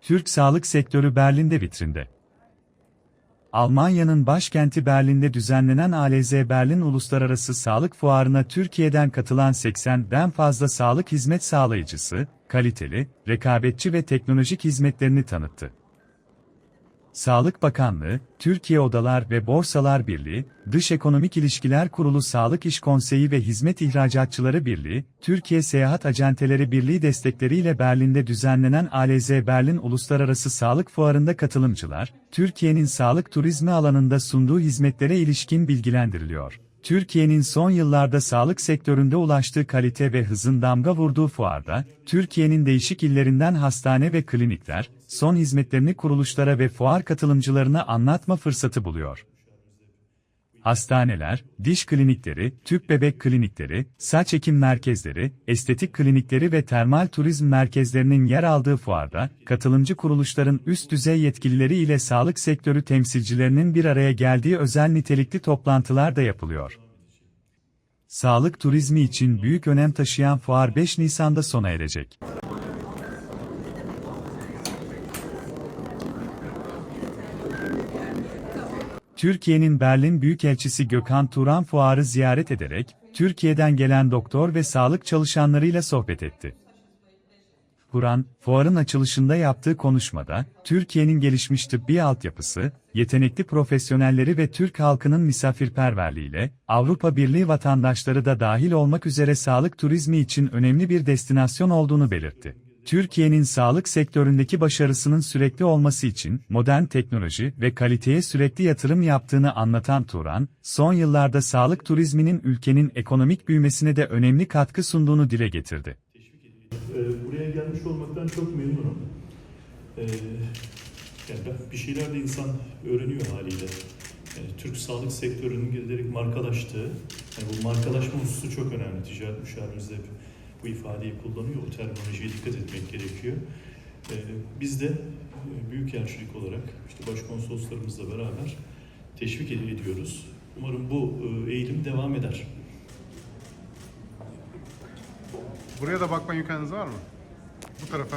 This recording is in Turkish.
Türk sağlık sektörü Berlin'de vitrinde. Almanya'nın başkenti Berlin'de düzenlenen ALZ Berlin Uluslararası Sağlık Fuarı'na Türkiye'den katılan 80'den fazla sağlık hizmet sağlayıcısı, kaliteli, rekabetçi ve teknolojik hizmetlerini tanıttı. Sağlık Bakanlığı, Türkiye Odalar ve Borsalar Birliği, Dış Ekonomik İlişkiler Kurulu Sağlık İş Konseyi ve Hizmet İhracatçıları Birliği, Türkiye Seyahat Acenteleri Birliği destekleriyle Berlin'de düzenlenen ALZ Berlin Uluslararası Sağlık Fuarı'nda katılımcılar, Türkiye'nin sağlık turizmi alanında sunduğu hizmetlere ilişkin bilgilendiriliyor. Türkiye'nin son yıllarda sağlık sektöründe ulaştığı kalite ve hızın damga vurduğu fuarda, Türkiye'nin değişik illerinden hastane ve klinikler, son hizmetlerini kuruluşlara ve fuar katılımcılarına anlatma fırsatı buluyor. Hastaneler, diş klinikleri, tüp bebek klinikleri, saç ekim merkezleri, estetik klinikleri ve termal turizm merkezlerinin yer aldığı fuarda, katılımcı kuruluşların üst düzey yetkilileri ile sağlık sektörü temsilcilerinin bir araya geldiği özel nitelikli toplantılar da yapılıyor. Sağlık turizmi için büyük önem taşıyan fuar 5 Nisan'da sona erecek. Türkiye'nin Berlin Büyükelçisi Gökhan Turan fuarı ziyaret ederek, Türkiye'den gelen doktor ve sağlık çalışanlarıyla sohbet etti. Turan, fuarın açılışında yaptığı konuşmada, Türkiye'nin gelişmiş tıbbi altyapısı, yetenekli profesyonelleri ve Türk halkının misafirperverliğiyle, Avrupa Birliği vatandaşları da dahil olmak üzere sağlık turizmi için önemli bir destinasyon olduğunu belirtti. Türkiye'nin sağlık sektöründeki başarısının sürekli olması için modern teknoloji ve kaliteye sürekli yatırım yaptığını anlatan Turan, son yıllarda sağlık turizminin ülkenin ekonomik büyümesine de önemli katkı sunduğunu dile getirdi. Ee, buraya gelmiş olmaktan çok memnunum. Ee, yani bir şeyler de insan öğreniyor haliyle. Türk sağlık sektörünün giderek markalaştığı, yani bu markalaşma hususu çok önemli. Ticaret müşavirimiz de bu ifadeyi kullanıyor. O terminolojiye dikkat etmek gerekiyor. Ee, biz de e, büyükelçilik olarak işte başkonsoloslarımızla beraber teşvik ed- ediyoruz. Umarım bu e, eğilim devam eder. Buraya da bakma imkanınız var mı? Bu tarafa.